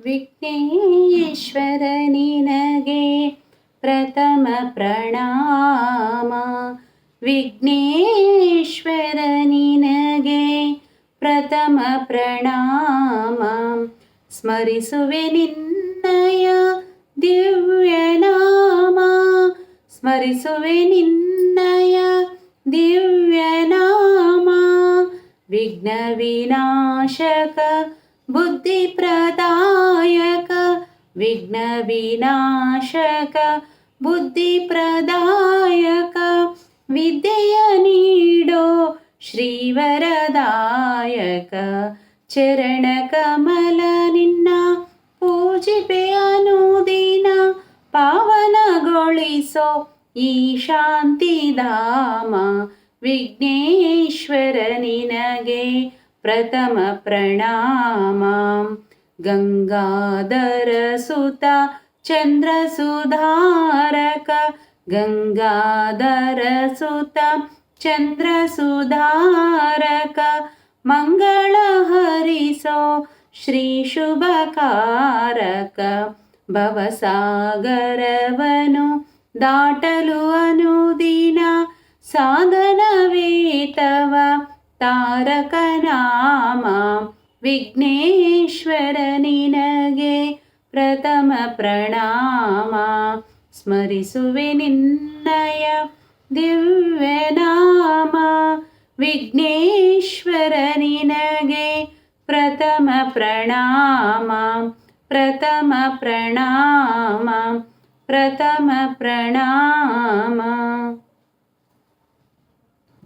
ವಿಘ್ನೇಶ್ವರ ನಿನಗೆ ಪ್ರಥಮ ಪ್ರಣಾಮ ವಿಘ್ನೇಶ್ವರ ನಿನಗೆ ಪ್ರಥಮ ಪ್ರಣಾಮ ಸ್ಮರಿಸುವೆ ನಿನ್ನಯ ದಿವ್ಯನಾಮ ಸ್ಮರಿಸುವೆ ನಿನ್ನಯ ದಿವ್ಯನಾಮ ವಿಘ್ನ ವಿನಾಶಕ बुद्धिप्रदायक विघ्नविनाशक बुद्धिप्रदायक विद्यय नीडो श्रीवरदायक ಚರಣಕಮಲ ನಿನ್ನ ಪೂಜಿಪೆ ಅನುದಿನ ಪಾವನಗೊಳಿಸೋ ಈ ಶಾಂತಿಧಾಮ ವಿಘ್ನೇಶ್ವರ ನಿನಗೆ प्रथम प्रणामां गङ्गाधरसुत चन्द्रसुधारक। गङ्गाधरसुत चन्द्रसुधारक। मङ्गलहरिसो श्रीशुभकारक। भवसागरवनु दाटलु अनुदिन। साधनवेतव ತಾರಕನಾಮ ವಿಘ್ನೇಶ್ವರ ನಿನಗೆ ಪ್ರಥಮ ಪ್ರಣಾಮ ಸ್ಮರಿಸುವೆ ನಿನ್ನಯ ದಿವ್ಯನಾಮ ವಿಘ್ನೇಶ್ವರ ನಿನಗೆ ಪ್ರಥಮ ಪ್ರಣಾಮ ಪ್ರಥಮ ಪ್ರಣಾಮ ಪ್ರಥಮ ಪ್ರಣಾಮ